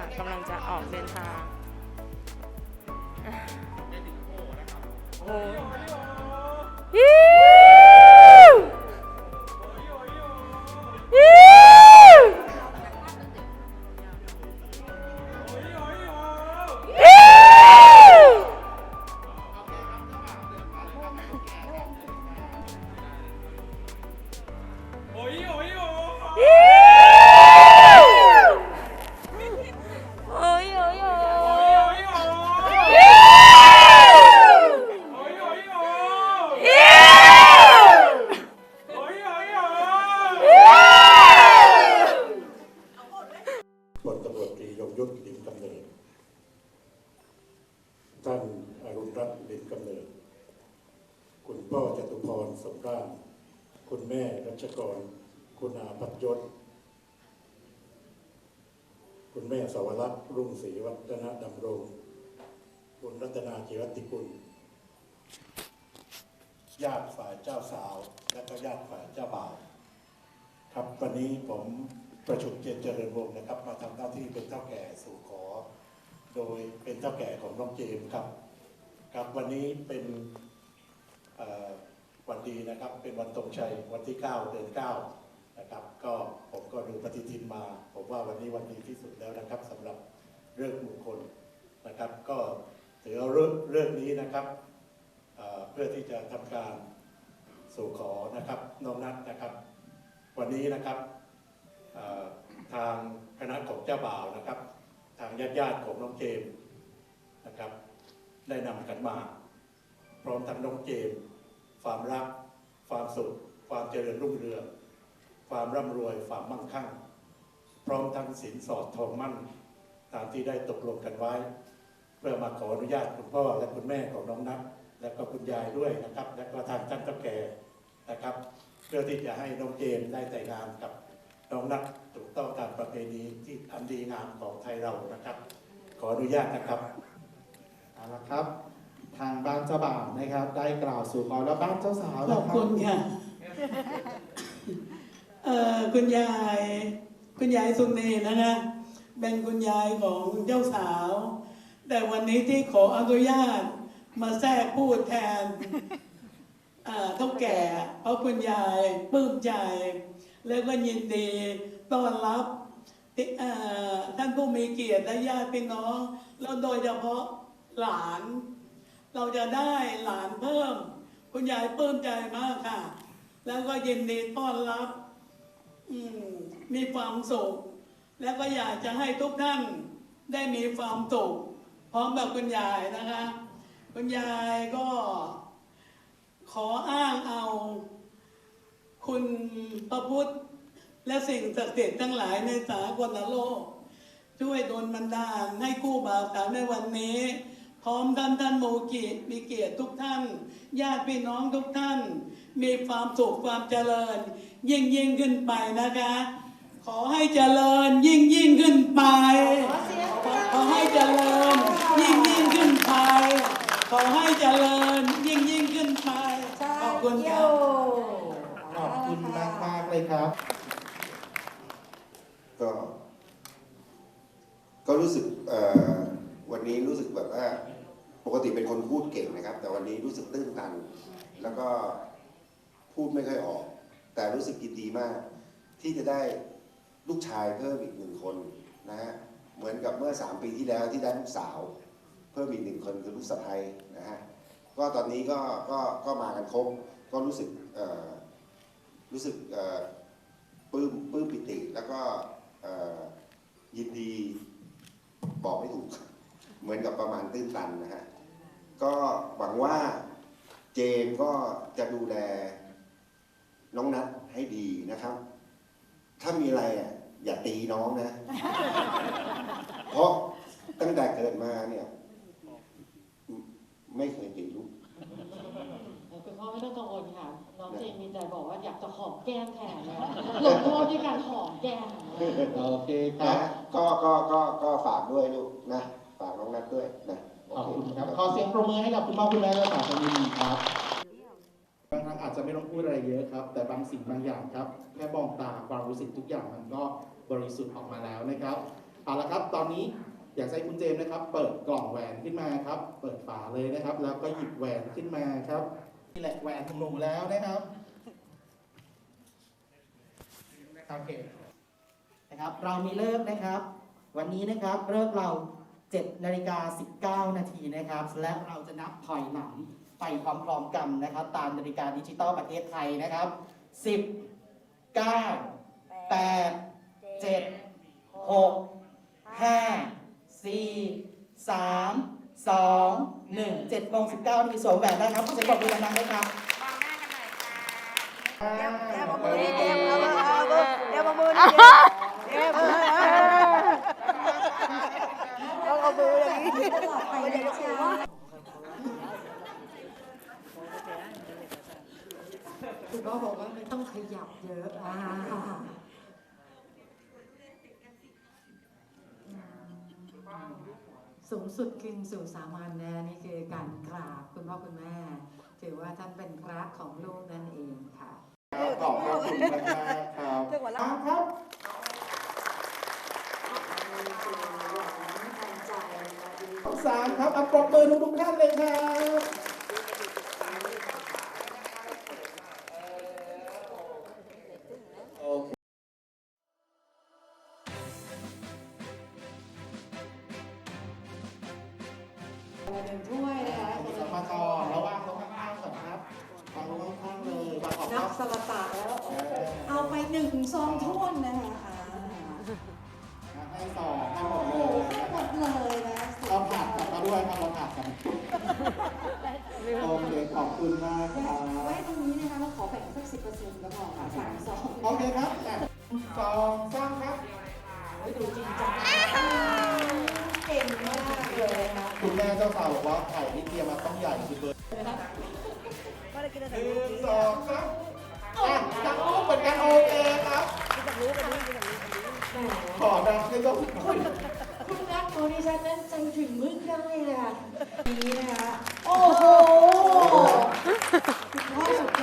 ณะกำลังจะออกเดินทางโอ้ฮิ พรสมราชคุณแม่รัชกร คุณอาพัฒยศ คุณแม่สวรักษ์รุ่งศรีวัฒนดำรง คุณรัตนาจิรติกุลญาติฝ่ายเจ้าสาว และก็ญาติฝ่ายเจ้าบ่าวครับวันนี้ผมประชุมเจนเจริญวงศ์นะครับ มาทำหน้าที่เป็นเท่าแก่สู่ขอ โดยเป็นเท่าแก่ของน้องเจมส์ครับครับวันนี้เป็นเอ่อ วันดีนะครับ เป็นวันตรงชัยวันที่ 9 เดือน9นะครับ ก็ผมก็ดูปฏิทินมา ผมว่าวันนี้วันดีที่สุดแล้วนะครับสำหรับเรื่องมงคลนะครับ ก็ถือเอาเรื่องเรื่องนี้นะครับเพื่อที่จะทำการสู่ขอนะครับน้องนัทนะครับ วันนี้นะครับทางคณะของเจ้าบ่าวนะครับ ทางญาติญาติของน้องเจมส์นะครับ ได้นำกันมา พร้อมทั้งน้องเจมส์ ความรัก ความสุข ความเจริญรุ่งเรือง ความร่ำรวย ความมั่งคั่ง พร้อมทั้งสินสอดทองมั่น ตามที่ได้ตกลงกันไว้ เพื่อมาขออนุญาตคุณพ่อและคุณแม่ของน้องนัทและก็คุณยายด้วยนะครับ และก็ทางท่านเจ้าแก่นะครับ เพื่อที่จะให้น้องเจมได้แต่งงานกับน้องนัทถูกต้องตามประเพณีที่อันดีงามของไทยเรานะครับ ขออนุญาตนะครับเอาละครับ ทางบ้านเจ้าบ่าวนะครับ ได้กล่าวสู่ขอแล้วบ้านเจ้าสาวขอบคุณค่ะเอ่อคุณยาย คุณยายสุนีนะคะเป็นคุณยายของเจ้าสาว แต่วันนี้ที่ขออนุญาตมาแทรกพูดแทนอ่าเท่าแก่ เพราะคุณยายปลื้มใจ แล้วก็ยินดีต้อนรับที่เอ่อท่านผู้มีเกียรติและญาติพี่น้อง แล้วโดยเฉพาะหลาน เราจะได้หลานเพิ่ม คุณยายปลื้มใจมากค่ะ แล้วก็ยินดีต้อนรับมมีความสุข แล้วก็อยากจะให้ทุกท่านได้มีความสุขพร้อมกับคุณยายนะคะ คุณยายก็ขออ้างเอา คุณพระพุทธและสิ่งศักดิ์สิทธิ์ทั้งหลายในสากลโลก ช่วยดลบันดาลให้คู่บ่าวสาวในวันนี้ พร้อมท่านท่านโมกิมีเกียรติทุกท่าน ญาติพี่น้องทุกท่าน มีความสุขความเจริญ ยิ่งยิ่งขึ้นไปนะคะ ขอให้เจริญยิ่งยิ่งขึ้นไป ขอให้เจริญ ยิ่งยิ่งขึ้นไป ขอให้เจริญ ยิ่งยิ่งขึ้นไป ขอบคุณค่ะขอบคุณมากมากเลยครับ ก็ ก็รู้สึกวันนี้รู้สึกแบบว่า ปกติเป็นคนพูดเก่งนะครับ แต่วันนี้รู้สึกตื้นตัน แล้วก็พูดไม่ค่อยออก แต่รู้สึกยินดีมาก ที่จะได้ลูกชายเพิ่มอีกหนึ่งคนนะฮะเหมือนกับเมื่อสามปีที่แล้วที่ได้ลูกสาว เพิ่มอีกหนึ่งคนคือลูกสะใภ้นะฮะก็ตอนนี้ก็ก็ก็มากันครบก็รู้สึกเอ่อรู้สึกเอ่อปลื้มปลื้มปิติ แล้วก็เอ่อยินดีบอกไม่ถูก เหมือนกับประมาณตื้นตันนะฮะ ก็หวังว่าเจมส์ก็จะดูแลน้องนัทให้ดีนะครับ ถ้ามีอะไรอะอย่าตีน้องนะ เพราะตั้งแต่เกิดมาเนี่ย ไม่เคยตีลูกคุณพ่อไม่ต้องกังวลค่ะ น้องเจนมีแต่บอกว่าอยากจะหอมแก้มแทนเลยลงโทษด้วยการหอมแก้มโอเคคนะรับก็ก็ก็ก็ฝากด้วยลูกนะ ฝากน้องนัทด้วยนะโขอบคุณครับขอเสียงปรบมือให้กับคุณพ่อคุณแม่และสาวคนดีครับบางครั้งอาจจะไม่ต้องพูดอะไรเยอะครับ แต่บางสิ่งบางอย่างครับ แค่มองตาความรู้สึกทุกอย่างมันก็บริสุทธิ์ออกมาแล้วนะครับเอาละครับ ตอนนี้อยากให้คุณเจมส์นะครับ เปิดกล่องแหวนขึ้นมาครับ เปิดฝาเลยนะครับ แล้วก็หยิบแหวนขึ้นมาครับนี่แหละแหวนของหนูแล้วนะครับโอเคนะครับ เรามีเลิกนะครับ วันนี้นะครับเลิกเรา 7นาฬิกา19 นาทีนะครับ และเราจะนับถอยหลังไปพร้อมๆกันนะครับ ตามนาฬิกาดิจิตอลประเทศไทยนะครับ 10 9 8 7 6 5 4 3 2 1 7โมง19นาทีสวมแหวนได้ครับขอเสียงปรบมือดังๆด้วยครับอ่าเดี๋ยวมามือนี่เดี๋ยวเอาเอาเอาเดี๋ยวมามือนี่เดี๋ยวเดี๋ยวต้องเอามืออย่างนี้ ตลอดไปเลยนะคุณพ่อบอกว่าไม่ต้องขยับเยอะอ่าสูงสุดคืนสู่สามัญนะนี่คือการกราบคุณพ่อคุณแม่ ถือว่าท่านเป็นพระของลูกนั่นเองค่ะครับขอบพระคุณมากๆครับอ่าครับ สามครับเอาปรบมือทุกๆท่านเลยครับโอเค แบ่งสักสิบอกค่ะสามซองโอเคครับแต่สองสามครับดูจริงจังเก่งมากเลยนะคุณแม่เจ้าสาวบอกว่าไข่ที่เตรียมมาต้องใหญ่คือเบอร์หนึ่งสองสามอะทั้งคู่เหมือนกันโอเคครับ ขอดังให้ต้องคุณนัทโอดิฉันนั้นใจถึงมึกได้เลยค่ะนี้นะคะ โอ้โหคุณพ่อสุด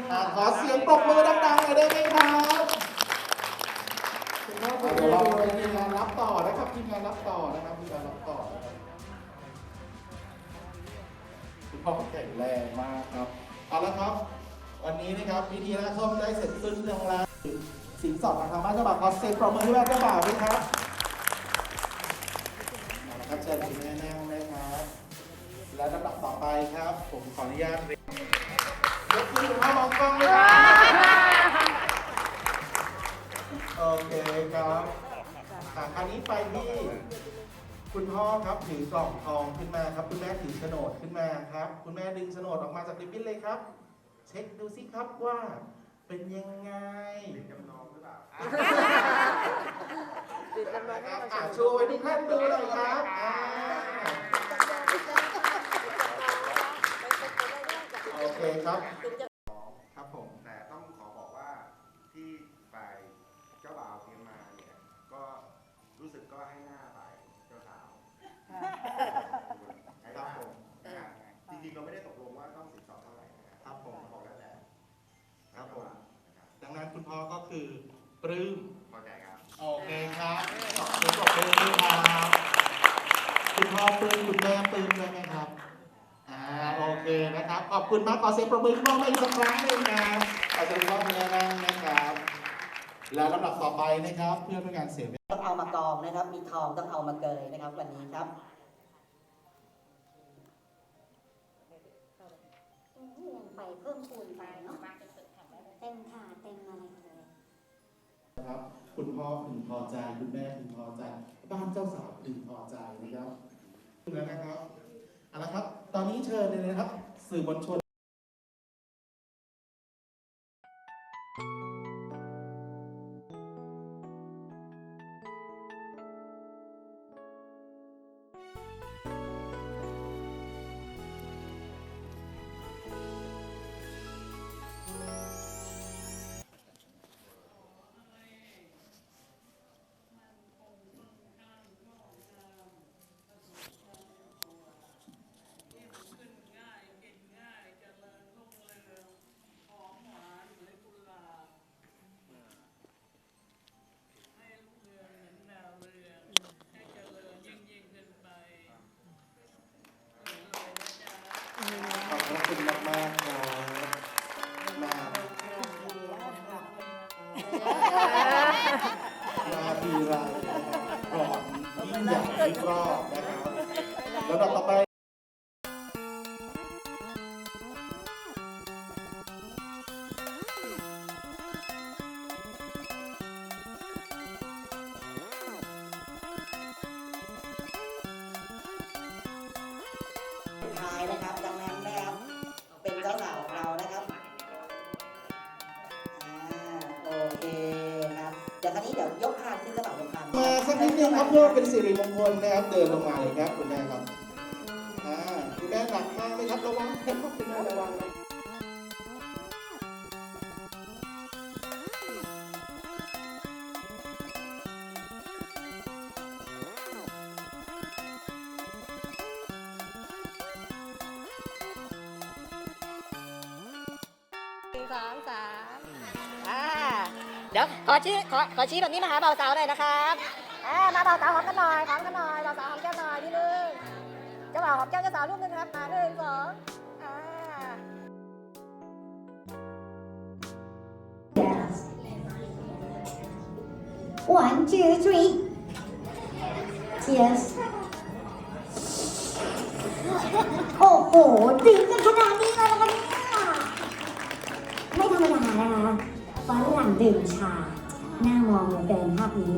อะค่ะขอเสียงปรบมือดังๆหน่อยได้ไหมครับคุณพ่เดี๋ยวเราไปทีมงานรับต่อนะครับทีมงานรับต่อนะครับทีมงานรับต่อนะครับคุณพ่อแข็งแรงมากครับเอาละครับ วันนี้นะครับพิธีแรกเข้าได้เสร็จสิ้นลงแล้วสินสอดทางทางบ้านเจ้าบ่าวขอเซ็นปรบมือให้แม่เจ้าบ่าวด้วยครับเอาละครับเชิญคุณแม่นั่งนะครับ และลำดับต่อไปครับ ผมขออนุญาต เรียนยกมือเข้ามองกล้องเลยครับโอเคครับอะคราวนี้ไปที่คุณพ่อครับถือกล่องทองขึ้นมาครับ คุณแม่ถือโฉนดขึ้นมาครับ คุณแม่ดึงโฉนดออกมาจากริบบิ้นเลยครับ เช็คดูสิครับว่าเป็นยังไงติดจำนองหรือเปล่าติดจำนองครับอะโชว์ไว้ทุกท่านดูหน่อยครับอ่า โอเคครับ ครับผม แต่ต้องขอบอกว่าที่ฝ่ายเจ้าบ่าวเตรียมมาเนี่ย ก็รู้สึกก็ให้หน้าฝ่ายเจ้าสาวครับผมจริงๆเราไม่ได้ตกลงว่าต้องสินสอดเท่าไหร่นะครับผมบอกแล้วแต่ครับผม ดังนั้นคุณพ่อก็คือปลื้มพอใจครับโอเคครับขอบคุณขอบคุณด้วยครับคุณพ่อปลื้มคุณแม่ปลื้มด้วยไหมครับอ่าโอ เคนะครับ ขอบคุณมากขอเสียงประมือคุณพ่อแม่อีกสักครั้งหนึ่งนะขอเชิญคุณพ่อคุณแม่นั่งนะครับ แล้วลำดับต่อไปนะครับ เพื่อเป็นการเสียเวลาต้องเอามากองนะครับ มีทองต้องเอามาเกยนะครับ วันนี้ครับยังไปเพิ่มพูนไปเนาะเต็มถาดเต็มอะไรเลยนะครับ คุณพ่อพึงพอใจ คุณแม่พึงพอใจ บ้านเจ้าสาวพึงพอใจนะครับแล้วนะครับ เอาละครับ ตอนนี้เชิญเลยนะครับ สื่อมวลชน ยวยกพานขึ้นเจ้าบ่าวยกพามาสักนิดนึงครับเพื่อเป็นสิริมงคลนะครับ เดินลงมาเลยครับคุณแม่ครับอ่าคุณแม่หนักมากไหมครับระวังนะครับคุณแม่ระวังนะ ชี้ขอขอชี้แบบนี้มาหาเบาสาวหน่อยนะครับอ่ามาเบาสาวหอมกันหน่อยหอมกันหน่อยเบาสาวหอมแก้มหน่อยนิดนึงเจ้าบ่าวหอมแก้มเจ้าสาวรูปนึงครับมาหนึ่งสองอ่า One, two, three. Cheers. โอ้โหดื่มกันขนาดนี้เลยนะคะเนี่ยไม่ธรรมดานะคะฝรั่งดื่มชา น้ามองเหลือเกินภาพนี้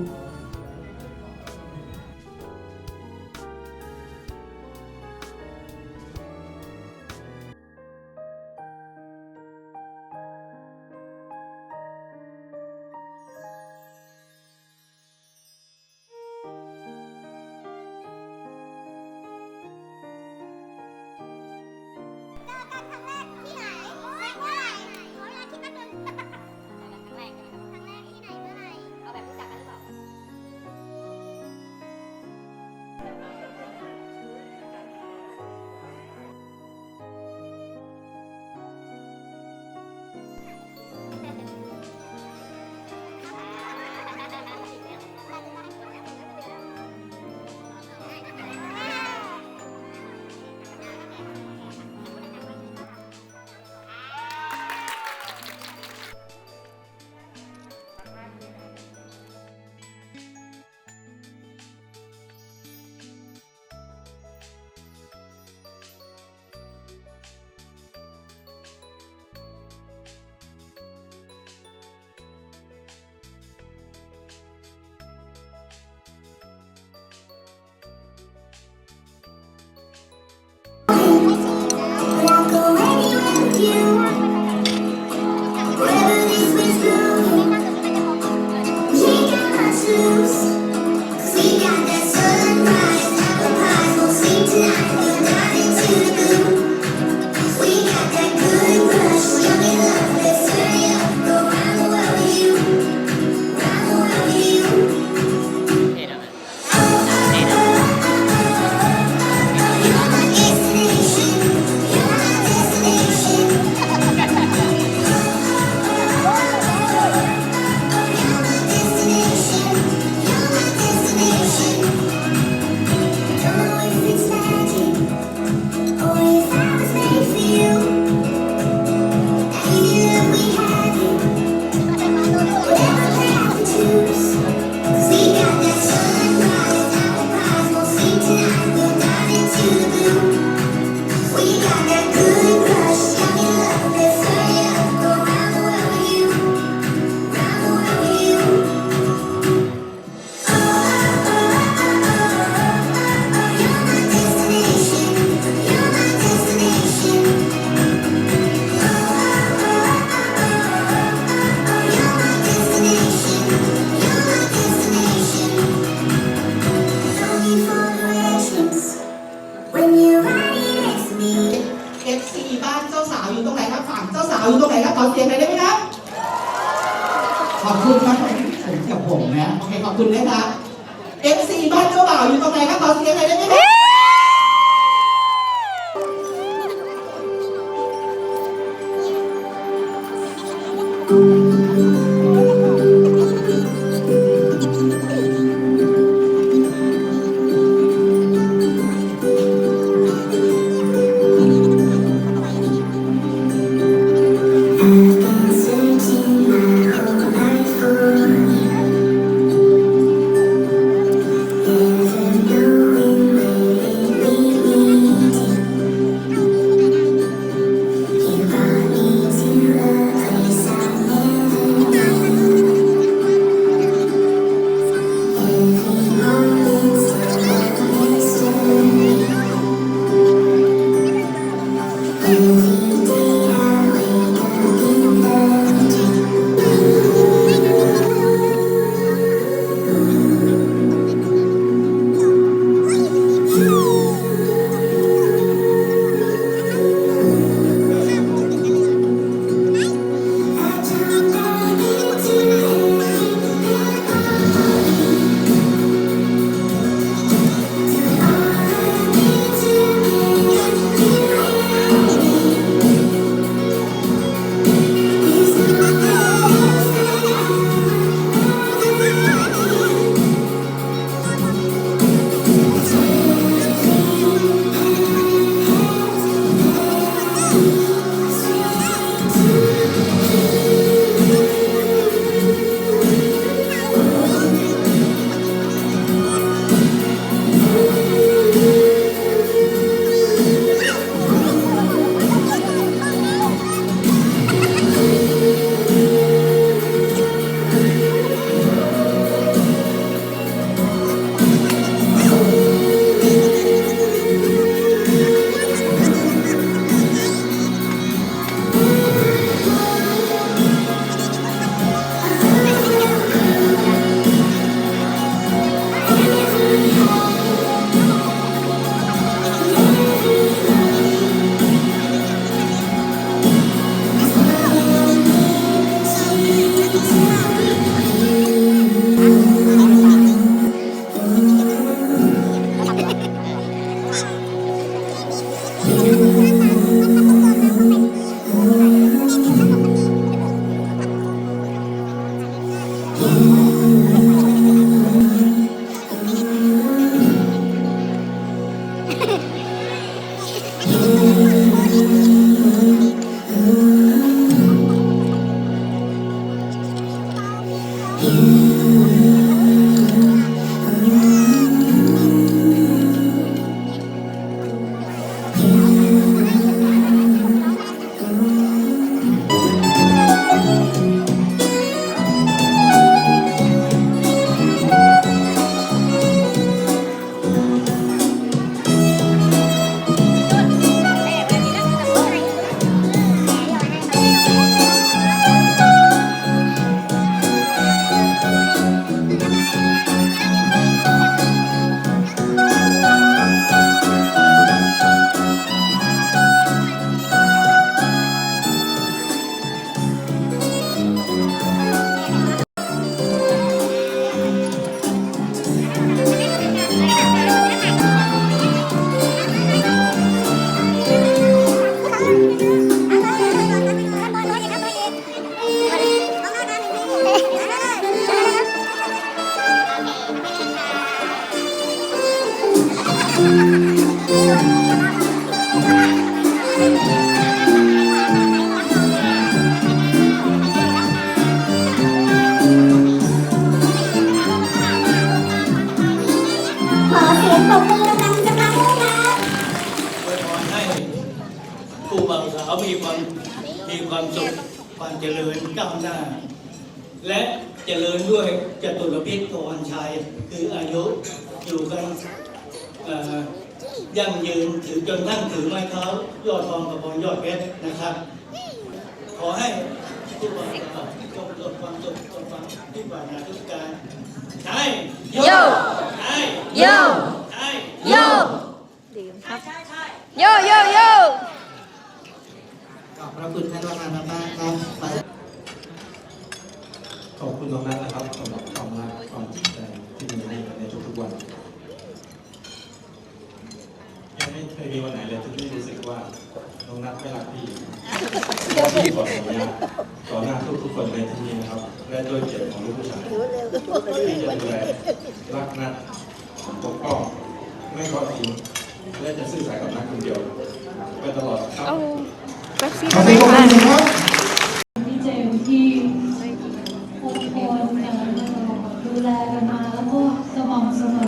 you. สุขความเจริญก้าวหน้า และเจริญด้วยจตุรพิษกรชัย คืออายุอยู่กันเอ่อยั่งยืนถือจนทั้งถือไม้เท้ายอดทองกับบนยอดเพชรนะครับ ขอให้ผู้บ่าวสาวจงประสบความสุขสมหวังที่ปรารถนาทุกการใช่โยใช่โยใช่โยโยโยโย ขอบพระคุณท่านประธานมากครับขอบคุณน้องนัทนะครับสำหรับความรักความจริงใจที่มีให้ในทุกๆวันยังไม่เคยมีวันไหนเลยที่รู้สึกว่าน้องนัทไม่รักพี่พี่ขอสัญญาต่อหน้าทุกๆคนในที่นี้นะครับ และด้วยเกียรติของลูกผู้ชายที่จะดูแลรักนัทปกป้องไม่ทอดทิ้งและจะซื่อสัตย์กับนัทคนเดียวไปตลอดครับ ขอเสียงปบมือครับพี่เจที่อดทนดูแลกันมาแล้วก็สม่ำเสมอ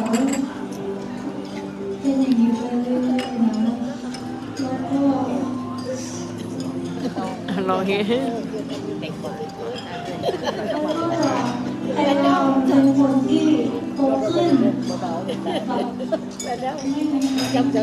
เป็นอย่างนี้ไปเรื่อยๆนะแล้วก็ลองเงี้ยแล้วก็เราเป็นคนที่ แบบไ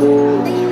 แม่